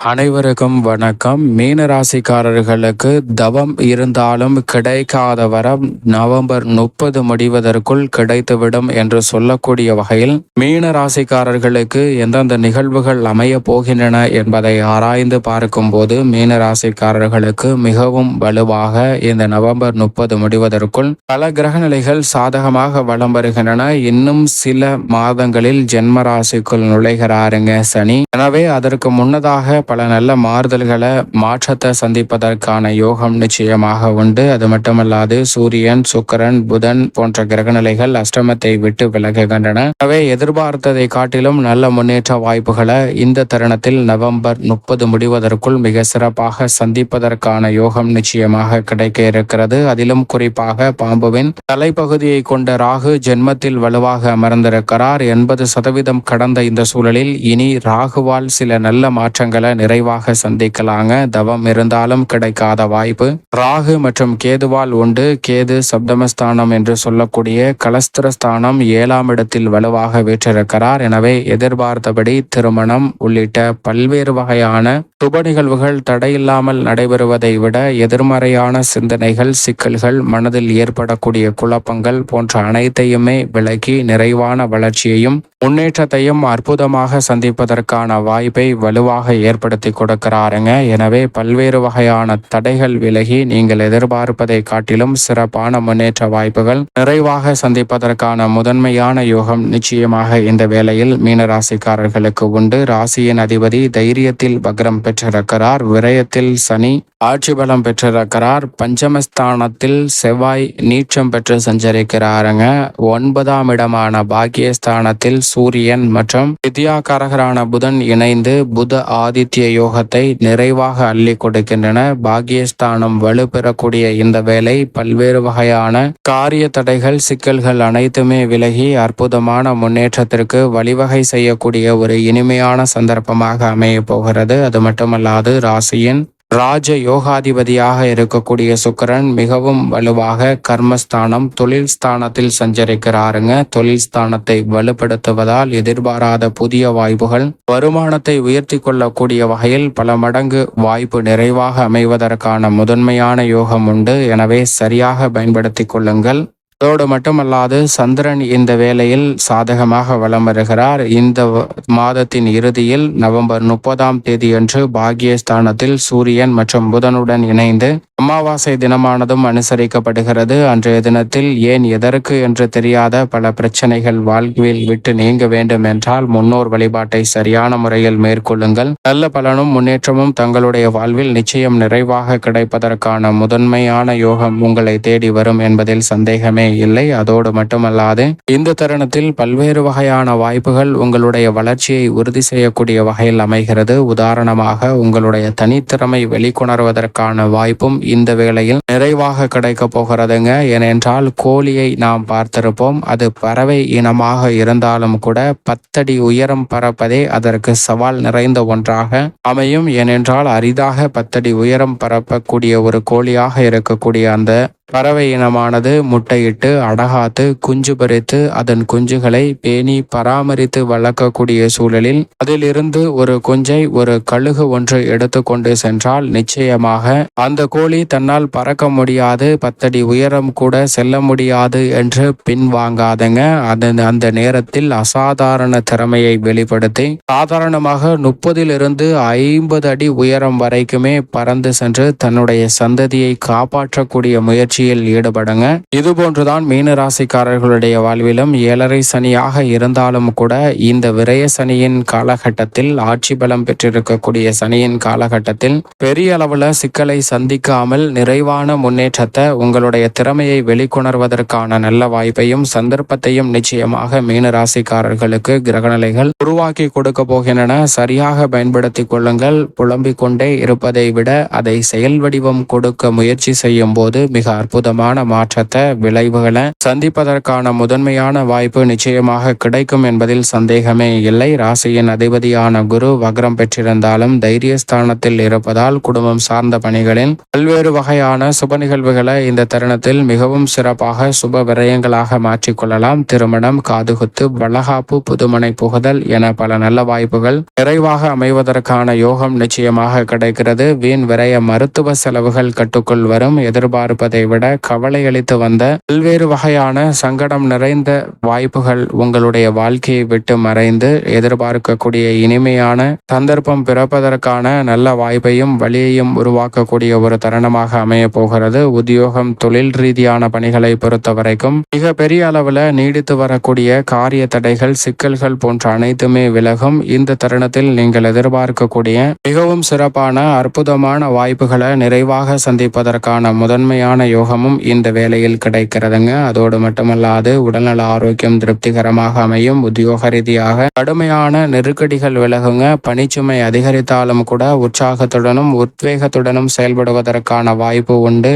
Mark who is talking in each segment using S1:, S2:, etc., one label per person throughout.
S1: அனைவருக்கும் வணக்கம். மீன ராசிக்காரர்களுக்கு தவம் இருந்தாலும் கிடைக்காத வரம் நவம்பர் முப்பது முடிவதற்குள் கிடைத்துவிடும் என்று சொல்லக்கூடிய வகையில் மீன ராசிக்காரர்களுக்கு எந்தெந்த நிகழ்வுகள் அமைய போகின்றன என்பதை ஆராய்ந்து பார்க்கும்போது மீன ராசிக்காரர்களுக்கு மிகவும் வலுவாக இந்த நவம்பர் முப்பது முடிவதற்குள் பல கிரகநிலைகள் சாதகமாக வலம் வருகின்றன. இன்னும் சில மாதங்களில் ஜென்ம ராசிக்குள் நுழைகிறாருங்க சனி. எனவே அதற்கு முன்னதாக பல நல்ல மாறுதல்களை மாற்றத்தை சந்திப்பதற்கான யோகம் நிச்சயமாக உண்டு. அது மட்டுமல்லாது சூரியன் சுக்கரன் புதன் போன்ற கிரகநிலைகள் அஷ்டமத்தை விட்டு விலகுகின்றன. எனவே எதிர்பார்த்ததை காட்டிலும் நல்ல முன்னேற்ற வாய்ப்புகளை இந்த தருணத்தில் நவம்பர் முப்பது முடிவதற்குள் மிக சிறப்பாக சந்திப்பதற்கான யோகம் நிச்சயமாக கிடைக்க இருக்கிறது. அதிலும் குறிப்பாக பாம்புவின் தலைப்பகுதியை கொண்ட ராகு ஜென்மத்தில் வலுவாக அமர்ந்திருக்கிறார். எண்பது சதவீதம் கடந்த இந்த சூழலில் இனி ராகுவால் சில நல்ல மாற்றங்களை நிறைவாக சந்திக்கலாங்க. தவம் இருந்தாலும் கிடைக்காத வாய்ப்பு. ராகு மற்றும் கேதுவால் உண்டு. கேது சப்தமஸ்தானம் என்று சொல்லக்கூடிய கலஸ்திரஸ்தானம் ஏழாம் இடத்தில் வலுவாக வீற்றிருக்கிறார். எனவே எதிர்பார்த்தபடி திருமணம் உள்ளிட்ட பல்வேறு வகையான சுப நிகழ்வுகள் தடையில்லாமல் நடைபெறுவதை விட எதிர்மறையான சிந்தனைகள் சிக்கல்கள் மனதில் ஏற்படக்கூடிய குழப்பங்கள் போன்ற அனைத்தையுமே விலக்கி நிறைவான வளர்ச்சியையும் முன்னேற்றத்தையும் அற்புதமாக சந்திப்பதற்கான வாய்ப்பை வலுவாக ஏற்படுத்தி கொடுக்கிறாருங்க. எனவே பல்வேறு வகையான தடைகள் விலகி நீங்கள் எதிர்பார்ப்பதை காட்டிலும் சிறப்பான முன்னேற்ற வாய்ப்புகள் நிறைவாக சந்திப்பதற்கான முதன்மையான யோகம் நிச்சயமாக இந்த வேளையில் மீனராசிக்காரர்களுக்கு உண்டு. ராசியின் அதிபதி தைரியத்தில் பக்ரம் பெற்றிருக்கிறார். விரயத்தில் சனி ஆட்சி பலம் பெற்றிருக்கிறார். பஞ்சமஸ்தானத்தில் செவ்வாய் நீச்சம் பெற்று சஞ்சரிக்கிறாருங்க. ஒன்பதாம் இடமான பாக்கியஸ்தானத்தில் சூரியன் மற்றும் வித்யாகாரகரான புதன் இணைந்து புத ஆதித்ய யோகத்தை நிறைவாக அள்ளி கொடுக்கின்றன. பாகியஸ்தானம் வலுப்பெறக்கூடிய இந்த வேலை பல்வேறு வகையான காரிய தடைகள் சிக்கல்கள் அனைத்துமே விலகி அற்புதமான முன்னேற்றத்திற்கு வழிவகை செய்யக்கூடிய ஒரு இனிமையான சந்தர்ப்பமாக அமைய போகிறது. அது மட்டுமல்லாது ராசியின் ராஜ யோகாதிபதியாக இருக்கக்கூடிய சுக்கரன் மிகவும் வலுவாக கர்மஸ்தானம் தொழில் ஸ்தானத்தில் சஞ்சரிக்கிறாருங்க. தொழில் ஸ்தானத்தை வலுப்படுத்துவதால் எதிர்பாராத புதிய வாய்ப்புகள். வருமானத்தை உயர்த்தி கொள்ளக்கூடிய வகையில் பல மடங்கு வாய்ப்பு நிறைவாக அமைவதற்கான முதன்மையான யோகம் உண்டு. எனவே சரியாக பயன்படுத்தி கொள்ளுங்கள். அதோடு மட்டுமல்லாது சந்திரன் இந்த வேளையில் சாதகமாக வலம் வருகிறார். இந்த மாதத்தின் இறுதியில் நவம்பர் முப்பதாம் தேதியன்று பாகியஸ்தானத்தில் சூரியன் மற்றும் புதனுடன் இணைந்து அமாவாசை தினமானதும் அனுசரிக்கப்படுகிறது. அன்றைய தினத்தில் ஏன் எதற்கு என்று தெரியாத பல பிரச்சனைகள் வாழ்வில் விட்டு நீங்க வேண்டும் என்றால் முன்னோர் வழிபாட்டை சரியான முறையில் மேற்கொள்ளுங்கள். நல்ல பலனும் முன்னேற்றமும் தங்களுடைய வாழ்வில் நிச்சயம் நிறைவாக கிடைப்பதற்கான முதன்மையான யோகம் உங்களை தேடி வரும் என்பதில் சந்தேகமே இல்லை அதோடு மட்டுமல்லாது இந்த தருணத்தில் பல்வேறு வகையான வாய்ப்புகள் உங்களுடைய வளர்ச்சியை உறுதி செய்யக்கூடிய வகையில் அமைகிறது. உதாரணமாக உங்களுடைய தனித்திறமை வெளிக்கொணர்வதற்கான வாய்ப்பும் இந்த வேளையில் நிறைவாக கிடைக்க போகிறதுங்க. ஏனென்றால் கோழியை நாம் பார்த்திருப்போம். அது பறவை இனமாக இருந்தாலும் கூட பத்தடி உயரம் பறப்பதே அதற்கு சவால் நிறைந்த ஒன்றாக அமையும். ஏனென்றால் அரிதாக பத்தடி உயரம் பரப்பக்கூடிய ஒரு கோழியாக இருக்கக்கூடிய அந்த பறவை இனமானது முட்டையிட்டு அடகாத்து குஞ்சு பறித்து அதன் குஞ்சுகளை பேணி பராமரித்து வளர்க்கக்கூடிய சூழலில் அதிலிருந்து ஒரு குஞ்சை ஒரு கழுகு ஒன்று எடுத்துக்கொண்டு சென்றால் நிச்சயமாக அந்த கோழி தன்னால் பறக்க முடியாது பத்தடி உயரம் கூட செல்ல முடியாது என்று பின்வாங்காதங்க. அதன் அந்த நேரத்தில் அசாதாரண திறமையை வெளிப்படுத்தி சாதாரணமாக முப்பதிலிருந்து ஐம்பது அடி உயரம் வரைக்குமே பறந்து சென்று தன்னுடைய சந்ததியை காப்பாற்றக்கூடிய முயற்சியில் ஈடுபடுங்க. இது போன்றுதான் மீனராசிக்காரர்களுடைய வாழ்விலும் ஏழரை சனியாக இருந்தாலும் கூட இந்த விரய சனியின் காலகட்டத்தில் ஆட்சி பலம் பெற்றிருக்கக்கூடிய சனியின் காலகட்டத்தில் பெரிய அளவுல சிக்கலை சந்திக்காமல் நிறைவான முன்னேற்றத்தை உங்களுடைய திறமையை வெளிக்கொணர்வதற்கான நல்ல வாய்ப்பையும் சந்தர்ப்பத்தையும் நிச்சயமாக மீனராசிக்காரர்களுக்கு கிரகநிலைகள் உருவாக்கி கொடுக்க போகின்றன. சரியாக பயன்படுத்தி கொள்ளுங்கள். புலம்பிக் கொண்டே இருப்பதை விட அதை செயல் வடிவம் கொடுக்க முயற்சி செய்யும் போது மிக அற்புதமான மாற்றத்தை விளைவு நிகழ்வுகளை சந்திப்பதற்கான முதன்மையான வாய்ப்பு நிச்சயமாக கிடைக்கும் என்பதில் சந்தேகமே இல்லை. ராசியின் அதிபதியான குரு வக்ரம் பெற்றிருந்தாலும் தைரியஸ்தானத்தில் இருப்பதால் குடும்பம் சார்ந்த பணிகளில் பல்வேறு வகையான சுப நிகழ்வுகளை இந்த தருணத்தில் மிகவும் சிறப்பாக சுப விரயங்களாக மாற்றிக்கொள்ளலாம். திருமணம் காதுகுத்து வளகாப்பு புதுமனை புகுதல் என பல நல்ல வாய்ப்புகள் நிறைவாக அமைவதற்கான யோகம் நிச்சயமாக கிடைக்கிறது. வீண் விரய மருத்துவ செலவுகள் கட்டுக்குள் வரும். எதிர்பார்ப்பதை விட கவலை அளித்து வந்த பல்வேறு வகையான சங்கடம் நிறைந்த வாய்ப்புகள் உங்களுடைய வாழ்க்கையை விட்டு மறைந்து எதிர்பார்க்கக்கூடிய இனிமையான சந்தர்ப்பம் பிறப்பதற்கான நல்ல வாய்ப்பையும் வழியையும் உருவாக்கக்கூடிய ஒரு தருணமாக அமைய போகிறது. உத்தியோகம் தொழில் ரீதியான பணிகளை பொறுத்த வரைக்கும் மிக பெரிய அளவில் நீடித்து வரக்கூடிய காரிய தடைகள் சிக்கல்கள் போன்ற அனைத்துமே விலகும். இந்த தருணத்தில் நீங்கள் எதிர்பார்க்கக்கூடிய மிகவும் சிறப்பான அற்புதமான வாய்ப்புகளை நிறைவாக சந்திப்பதற்கான முதன்மையான யோகமும் இந்த வேலையில் கிடைக்கிறது. கிடைக்கிறதுங்க அதோடு மட்டுமல்லாது உடல்நல ஆரோக்கியம் திருப்திகரமாக அமையும். உத்தியோக ரீதியாக கடுமையான நெருக்கடிகள் விலகுங்க. பணிச்சுமை அதிகரித்தாலும் கூட உற்சாகத்துடனும் உத்வேகத்துடனும் செயல்படுவதற்கான வாய்ப்பு உண்டு.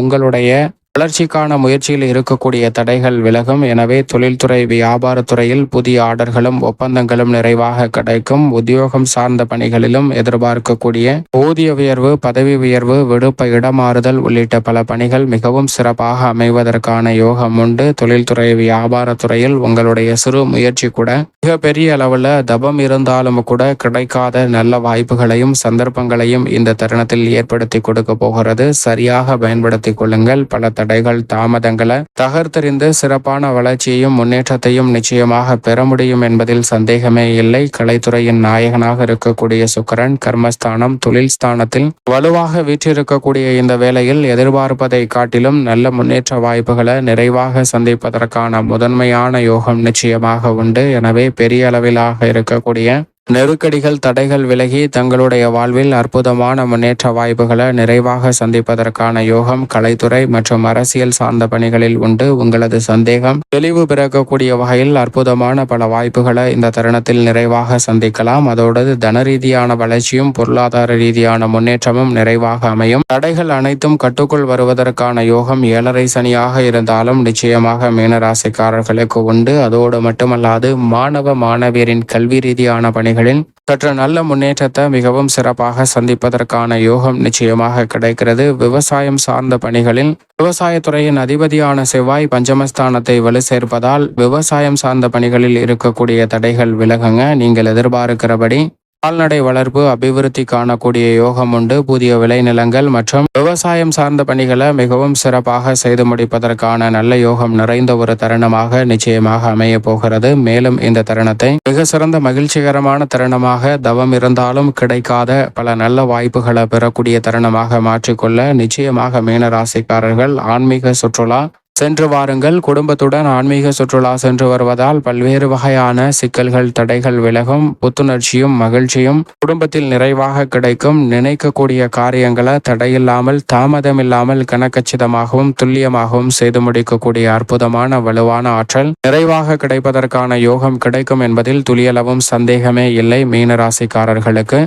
S1: உங்களுடைய வளர்ச்சிக்கான முயற்சியில் இருக்கக்கூடிய தடைகள் விலகும். எனவே தொழில்துறை வியாபாரத்துறையில் புதிய ஆர்டர்களும் ஒப்பந்தங்களும் நிறைவாக கிடைக்கும். உத்தியோகம் சார்ந்த பணிகளிலும் எதிர்பார்க்கக்கூடிய ஊதிய உயர்வு பதவி உயர்வு விடுப்ப இடமாறுதல் உள்ளிட்ட பல பணிகள் மிகவும் சிறப்பாக அமைவதற்கான யோகம் உண்டு. தொழில்துறை வியாபாரத்துறையில் உங்களுடைய சிறு முயற்சி கூட மிக பெரிய அளவில் தபம் இருந்தாலும் கூட கிடைக்காத நல்ல வாய்ப்புகளையும் சந்தர்ப்பங்களையும் இந்த தருணத்தில் ஏற்படுத்தி கொடுக்க போகிறது. சரியாக பயன்படுத்திக் கொள்ளுங்கள். பல தடைகள் தாமதங்களை தகர்த்தறிந்து சிறப்பான வளர்ச்சியையும் முன்னேற்றத்தையும் நிச்சயமாக பெற முடியும் என்பதில் சந்தேகமே இல்லை. கலைத்துறையின் நாயகனாக இருக்கக்கூடிய சுக்கரன் கர்மஸ்தானம் தொழில் ஸ்தானத்தில் வலுவாக வீற்றிருக்கக்கூடிய இந்த வேளையில் எதிர்பார்ப்பதை காட்டிலும் நல்ல முன்னேற்ற வாய்ப்புகளை நிறைவாக சந்திப்பதற்கான முதன்மையான யோகம் நிச்சயமாக உண்டு. எனவே பெரிய அளவிலாக இருக்கக்கூடிய நெருக்கடிகள் தடைகள் விலகி தங்களுடைய வாழ்வில் அற்புதமான முன்னேற்ற வாய்ப்புகளை நிறைவாக சந்திப்பதற்கான யோகம் கலைத்துறை மற்றும் அரசியல் சார்ந்த பணிகளில் உண்டு. உங்களது சந்தேகம் தெளிவு பிறக்கக்கூடிய வகையில் அற்புதமான பல வாய்ப்புகளை இந்த தருணத்தில் நிறைவாக சந்திக்கலாம். அதோடு தன ரீதியான வளர்ச்சியும் பொருளாதார ரீதியான முன்னேற்றமும் நிறைவாக அமையும். தடைகள் அனைத்தும் கட்டுக்குள் வருவதற்கான யோகம் ஏழரை சனியாக இருந்தாலும் நிச்சயமாக மீனராசிக்காரர்களுக்கு உண்டு. அதோடு மட்டுமல்லாது மாணவ மாணவியரின் கல்வி ரீதியான பணி பணிகளில் சற்று நல்ல முன்னேற்றத்தை மிகவும் சிறப்பாக சந்திப்பதற்கான யோகம் நிச்சயமாக கிடைக்கிறது. விவசாயம் சார்ந்த பணிகளில் விவசாயத்துறையின் அதிபதியான செவ்வாய் பஞ்சமஸ்தானத்தை வலு சேர்ப்பதால் விவசாயம் சார்ந்த பணிகளில் இருக்கக்கூடிய தடைகள் விலகுங்க. நீங்கள் எதிர்பார்க்கிறபடி கால்நடை வளர்ப்பு அபிவிருத்தி காணக்கூடிய யோகம் உண்டு புதிய விளைநிலங்கள் மற்றும் விவசாயம் சார்ந்த பணிகளை மிகவும் சிறப்பாக செய்து முடிப்பதற்கான நல்ல யோகம் நிறைந்த ஒரு தருணமாக நிச்சயமாக அமைய போகிறது. மேலும் இந்த தருணத்தை மிக சிறந்த மகிழ்ச்சிகரமான தருணமாக தவம் இருந்தாலும் கிடைக்காத பல நல்ல வாய்ப்புகளை பெறக்கூடிய தருணமாக மாற்றிக்கொள்ள நிச்சயமாக மீனராசிக்காரர்கள் ஆன்மீக சுற்றுலா சென்று வாருங்கள். குடும்பத்துடன் ஆன்மீக சுற்றுலா சென்று வருவதால் பல்வேறு வகையான சிக்கல்கள் தடைகள் விலகும். புத்துணர்ச்சியும் மகிழ்ச்சியும் குடும்பத்தில் நிறைவாக கிடைக்கும். நினைக்கக்கூடிய காரியங்களை தடையில்லாமல் தாமதமில்லாமல் கனக்கச்சிதமாகவும் துல்லியமாகவும் செய்து முடிக்கக்கூடிய அற்புதமான வலுவான ஆற்றல் நிறைவாக கிடைப்பதற்கான யோகம் கிடைக்கும் என்பதில் துளியளவும் சந்தேகமே இல்லை மீனராசிக்காரர்களுக்கு.